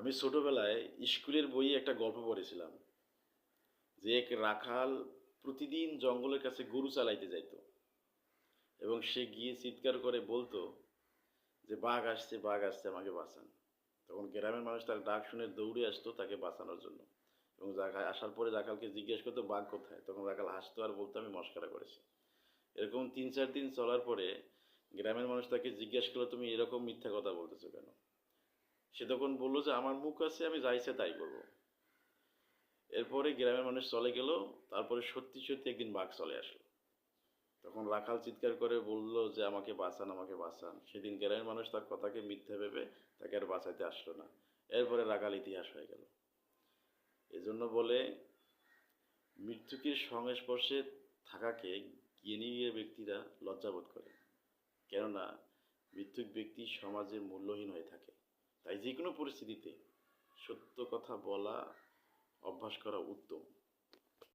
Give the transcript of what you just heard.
আমি ছোটবেলায় স্কুলের বইয়ে একটা গল্প পড়েছিলাম যে এক রাখাল প্রতিদিন জঙ্গলের কাছে গরু চালাইতে যাইতো এবং সে গিয়ে চিৎকার করে বলতো যে, বাঘ আসছে বাঘ আসছে, আমাকে বাঁচান। তখন গ্রামের মানুষ তার ডাক শুনে দৌড়ে আসতো তাকে বাঁচানোর জন্য এবং রাখা আসার পরে রাখালকে জিজ্ঞেস করতো, বাঘ কোথায়? তখন রাখাল হাসতো আর বলতো, আমি মস্কারা করেছি। এরকম তিন চার দিন চলার পরে গ্রামের মানুষ তাকে জিজ্ঞেস করল, তুমি এরকম মিথ্যা কথা বলতেছো কেন? সে তখন বলল যে, আমার মুখ আছে, আমি যাইছে তাই করব। এরপরে গ্রামের মানুষ চলে গেল, তারপরে সত্যি সত্যি একদিন বাঘ চলে আসলো। তখন রাখাল চিৎকার করে বলল যে, আমাকে বাঁচান আমাকে বাঁচান। সেদিন গ্রামের মানুষ তার কথাকে মিথ্যে ভেবে তাকে আর বাঁচাইতে আসলো না। এরপরে রাখাল ইতিহাস হয়ে গেল। এজন্য বলে, মৃত্যুকের সংস্পর্শে থাকাকে জ্ঞানী ব্যক্তিরা লজ্জাবোধ করে। কেননা, মৃত্যুক ব্যক্তি সমাজে মূল্যহীন হয়ে থাকে। তাই যে কোনো পরিস্থিতিতে সত্য কথা বলা অভ্যাস করা উত্তম।